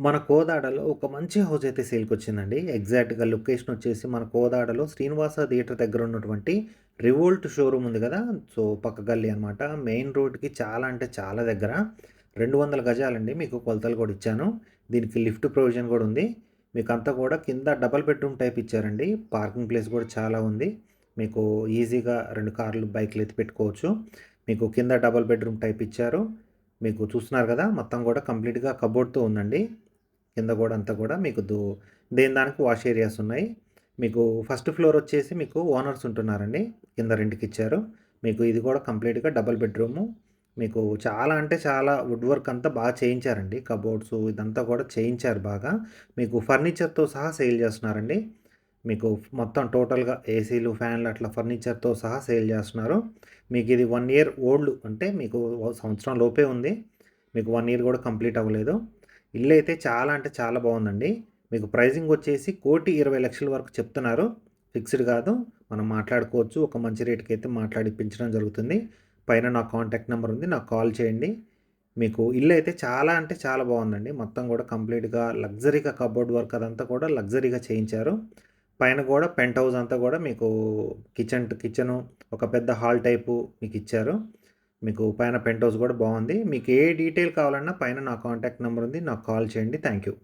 మన కోదాడలో ఒక మంచి హౌస్ అయితే సేల్కి వచ్చిందండి ఎగ్జాక్ట్‌గా లొకేషన్ వచ్చేసి మన కోదాడలో శ్రీనివాస థియేటర్ దగ్గర ఉన్నటువంటి రివోల్ట్ షోరూమ్ ఉంది కదా సో, పక్క గల్లీ అనమాట. మెయిన్ రోడ్‌కి చాలా అంటే చాలా దగ్గర. 200 గజాలండి. మీకు కొలతలు కూడా ఇచ్చాను. దీనికి లిఫ్ట్ ప్రొవిజన్ కూడా ఉంది. మీకు అంతా కూడా కింద డబుల్ బెడ్‌రూమ్ టైప్ ఇచ్చారండి. పార్కింగ్ ప్లేస్ కూడా చాలా ఉంది. మీకు ఈజీగా రెండు కార్లు, బైక్‌లు ఎత్తి పెట్టుకోవచ్చు. మీకు కింద డబల్ బెడ్‌రూమ్ టైప్ ఇచ్చారు. మీకు చూస్తున్నారు కదా మొత్తం కూడా కంప్లీట్‌గా కబోర్డ్‌తో ఉందండి. కింద కూడా అంతా కూడా మీకు దూ దేని దానికి వాష్ ఏరియాస్ ఉన్నాయి. మీకు ఫస్ట్ ఫ్లోర్ వచ్చేసి మీకు ఓనర్స్ ఉంటున్నారండి. కింద రెంట్‌కిచ్చారు. మీకు ఇది కూడా కంప్లీట్‌గా డబల్ బెడ్‌రూము. మీకు చాలా అంటే చాలా వుడ్ వర్క్ అంతా బాగా చేయించారండి. కబోర్డ్స్ ఇదంతా కూడా చేయించారు బాగా. మీకు ఫర్నిచర్‌తో సహా సేల్ చేస్తున్నారండి. మీకు మొత్తం టోటల్‌గా ఏసీలు, ఫ్యాన్లు అట్లా ఫర్నిచర్‌తో సహా సేల్ చేస్తున్నారు. మీకు ఇది వన్ ఇయర్ ఓల్డ్ అంటే మీకు సంవత్సరం లోపే ఉంది. మీకు వన్ ఇయర్ కూడా కంప్లీట్ అవ్వలేదు. ఇల్లు అయితే చాలా అంటే చాలా బాగుందండి మీకు ప్రైజింగ్ వచ్చేసి కోటి ఇరవై లక్షల వరకు చెప్తున్నారు. ఫిక్స్‌డ్ కాదు. మనం మాట్లాడుకోవచ్చు. ఒక మంచి రేటుకి అయితే మాట్లాడిపించడం జరుగుతుంది. పైన నా కాంటాక్ట్ నెంబర్ ఉంది. నాకు కాల్ చేయండి. మీకు ఇల్లు అయితే చాలా అంటే చాలా బాగుందండి మొత్తం కూడా కంప్లీట్‌గా లగ్జరీగా కబోర్డ్ వర్క్ అదంతా కూడా లగ్జరీగా చేయించారు. పైన కూడా పెంట్ హౌస్ అంతా కూడా మీకు కిచెన్ టు కిచెను ఒక పెద్ద హాల్ టైపు మీకు ఇచ్చారు మీకు పైన పెంట్ హౌస్ కూడా బాగుంది మీకు ఏ డీటెయిల్ కావాలన్నా పైన నా కాంటాక్ట్ నెంబర్ ఉంది. నాకు కాల్ చేయండి. Thank you.